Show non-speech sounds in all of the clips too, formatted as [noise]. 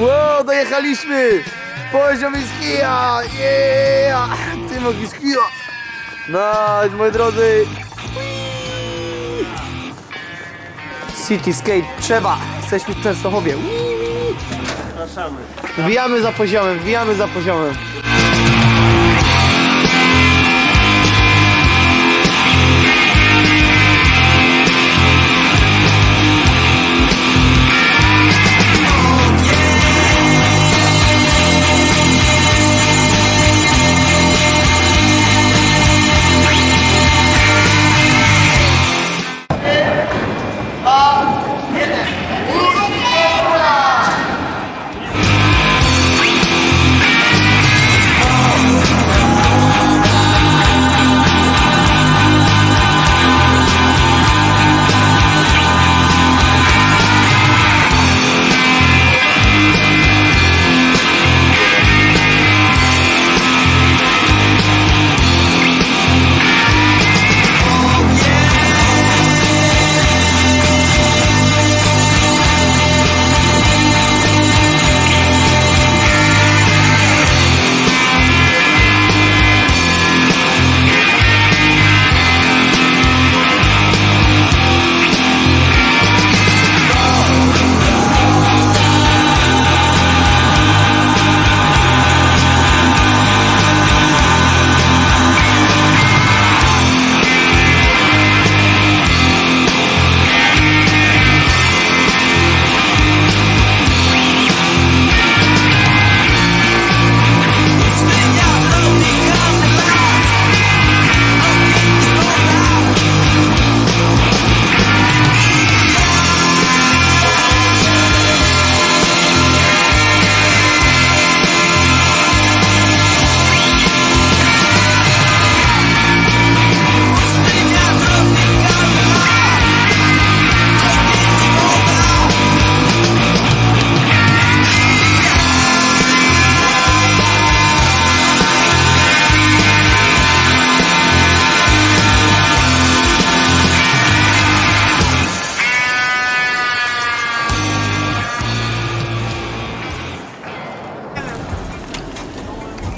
Wow, dojechaliśmy! Poziom skija! Yeah! Ty mogli skija! Nice, moi drodzy! Cityscape trzeba! Jesteśmy w Częstochowie. Wbijamy za poziomem, wbijamy za poziomem.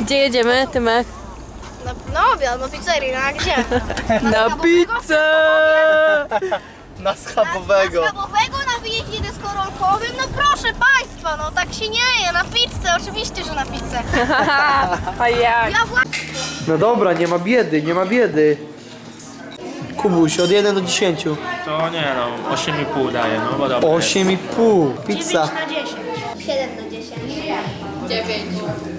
Gdzie jedziemy, Tymek? No, no obiad, no pizzerii, no a gdzie? [laughs] Na pizzę! Na schabowego. Na schabowego, na wyjeździe deskorolkowym? No proszę Państwa, no tak się nie je, na pizzę, oczywiście, że na pizzę. A jak? Ja wła... No dobra, nie ma biedy, nie ma biedy. Kubuś, od 1 do 10. To nie no, 8,5 daje, no bo dobra. 8,5. Pizza. na 10. 7 na 10. 9. 9.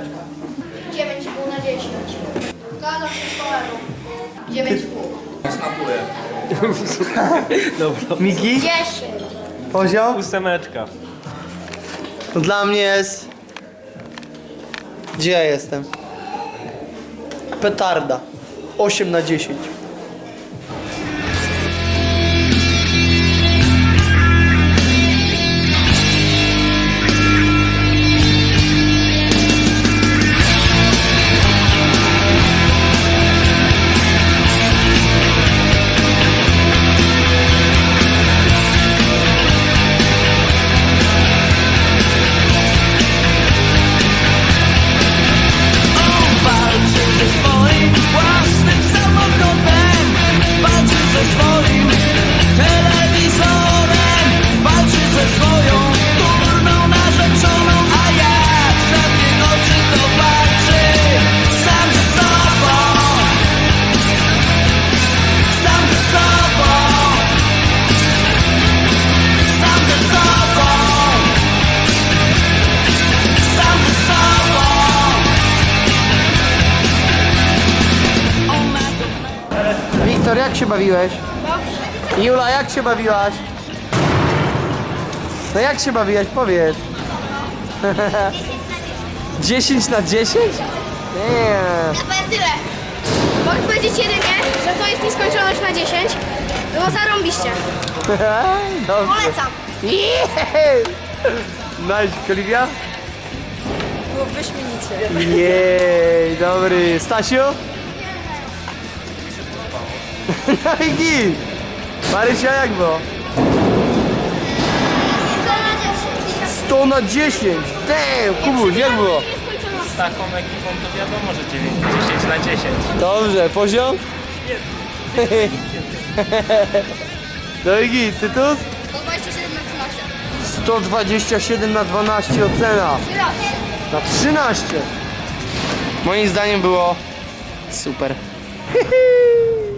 Ósemeczka. 9,5 na 10. Zgadzam się z kolegą. 9,5. Miki? 10. Poziom? Ósemeczka. To dla mnie jest... Gdzie ja jestem? Petarda. 8 na 10. Wiktor, jak się bawiłeś? Dobrze. Jula, jak się bawiłaś? No jak się bawiłaś? Powiedz. [laughs] 10 na 10? Nie. Ja powiem tyle. Mogę powiedzieć jedynie, że to jest nieskończoność na 10. Było zarąbiście. [laughs] Dobrze. Polecam. Yeah! Nice, Olivia? Było wyśmienicie. Jej, dobry. Stasiu? [laughs] No i git. Marysia, jak było? 100 na 100 na 10. Damn, Kubuś, jak było? Z taką ekipą to wiadomo, że 9, 10 na 10. Dobrze, poziom? [laughs] No i git, Tytus? 127 na 13. 127 na 12 ocena. Na 13. Moim zdaniem było super. [laughs]